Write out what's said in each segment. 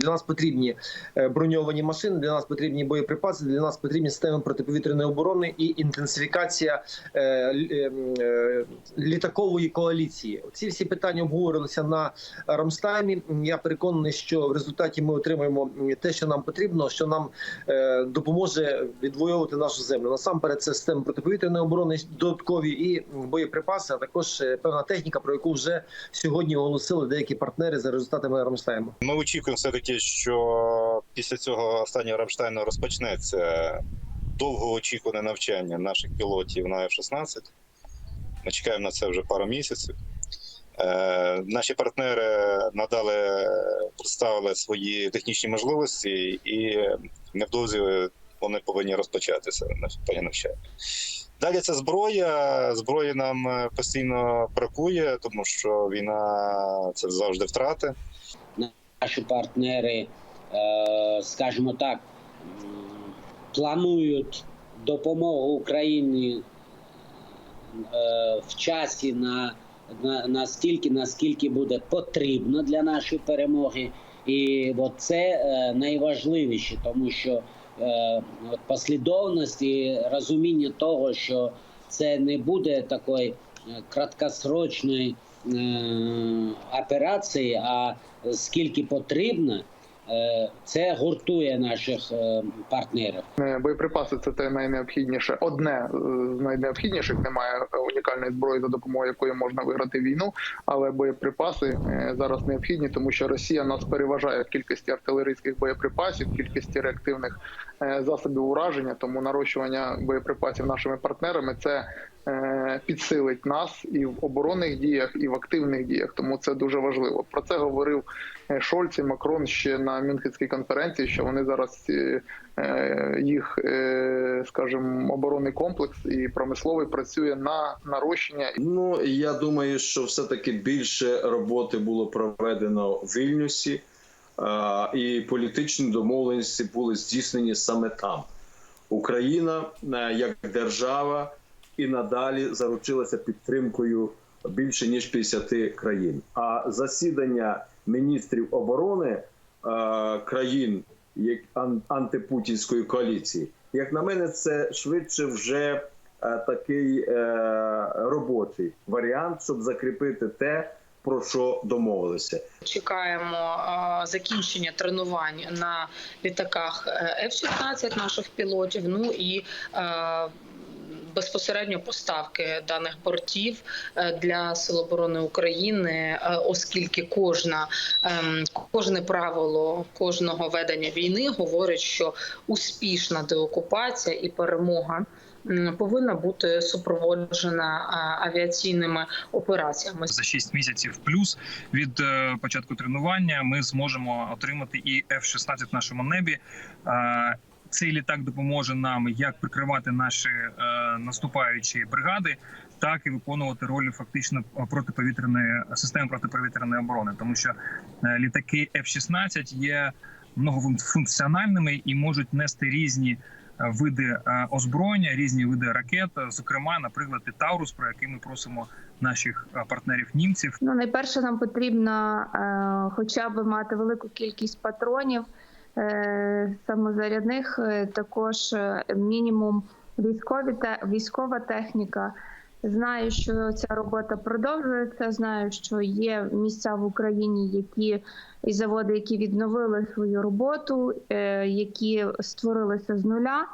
Для нас потрібні е, броньовані машини, для нас потрібні боєприпаси, для нас потрібні системи протиповітряної оборони і інтенсифікація е, е, літакової коаліції. Ці всі питання обговорилися на Рамштаймі. Я переконаний, що в результаті ми отримаємо те, що нам потрібно, що нам допоможе відвоювати нашу землю. Насамперед, це системи протиповітряної оборони додаткові і боєприпаси, а також певна техніка, про яку вже сьогодні оголосили деякі партнери за результатами Рамштайму. Ми очікуємо все таки, що після цього останнього Рамштайну розпочнеться довгоочікуване навчання наших пілотів на F-16. Ми чекаємо на це вже пару місяців. Е, наші партнери надали представили свої технічні можливості, і невдовзі вони повинні розпочатися навчання навчання. Далі це зброя. Зброї нам постійно бракує, тому що війна це завжди втрати. Наші партнери, е, скажімо так, планують допомогу Україні е, в часі на, на настільки, наскільки буде потрібно для нашої перемоги. І от це е, найважливіше, тому що от послідовність і розуміння того, що це не буде такої краткосрочної операції, а скільки потрібно, е, це гуртує наших е, партнерів. Е, Боєприпаси це те найнеобхідніше. Одне е, з найнеобхідніших. Немає унікальної зброї, за допомогою якої можна виграти війну. Але боєприпаси е, зараз необхідні, тому що Росія нас переважає в кількості артилерійських боєприпасів, в кількості реактивних е, засобів ураження. Тому нарощування боєприпасів нашими партнерами це е, підсилить нас і в оборонних діях, і в активних діях. Тому це дуже важливо. Про це говорив е, Шольц і Макрон ще на Мюнхенській конференції, що вони зараз е, е, їх, е, скажімо, оборонний комплекс і промисловий працює на нарощення Ну я думаю, що все-таки більше роботи було проведено в Вільнюсі, і політичні домовленості були здійснені саме там. Україна е, як держава і надалі заручилася підтримкою більше ніж 50 країн. А засідання міністрів оборони е, країн антипутінської коаліції, як на мене, це швидше вже е, такий е, робочий варіант, щоб закріпити те, про що домовилися. Чекаємо а, закінчення тренувань на літаках е, F-16 наших пілотів. Ну і е, безпосередньо поставки даних бортів е, для Сил оборони України, е, оскільки кожна ем, кожне правило кожного ведення війни говорить, що успішна деокупація і перемога. Повинна бути супроводжена авіаційними операціями. за 6 місяців плюс від е, початку тренування ми зможемо отримати і F-16 в нашому небі. Е, Цей літак допоможе нам як прикривати наші е, наступаючі бригади, так і виконувати роль фактично протиповітряної системи протиповітряної оборони, тому що е, літаки F-16 є многофункціональними і можуть нести різні е, види е, озброєння, різні види ракет. Зокрема, наприклад, і Таурус, про який ми просимо наших партнерів німців. Ну, найперше, нам потрібно е, хоча б мати велику кількість патронів е, самозарядних, також мінімум військові те, військова техніка. Знаю, що ця робота продовжується. Знаю, що є місця в Україні, які і заводи, які відновили свою роботу, е, які створилися з нуля.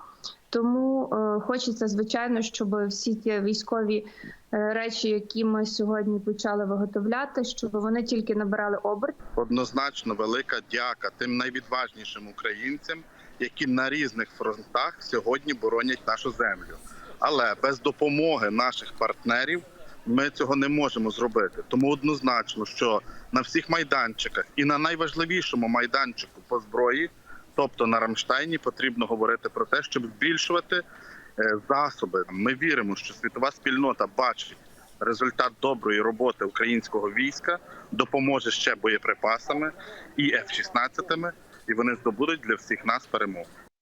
Тому е, хочеться, звичайно, щоб всі ті військові е, речі, які ми сьогодні почали виготовляти, щоб вони тільки набирали оберт. однозначно велика дяка тим найвідважнішим українцям, які на різних фронтах сьогодні боронять нашу землю. Але без допомоги наших партнерів ми цього не можемо зробити. Тому однозначно, що на всіх майданчиках і на найважливішому майданчику по зброї, тобто на Рамштайні, потрібно говорити про те, щоб збільшувати е, засоби. Ми віримо, що світова спільнота бачить результат доброї роботи українського війська, допоможе ще боєприпасами і F-16, і вони здобудуть для всіх нас перемогу.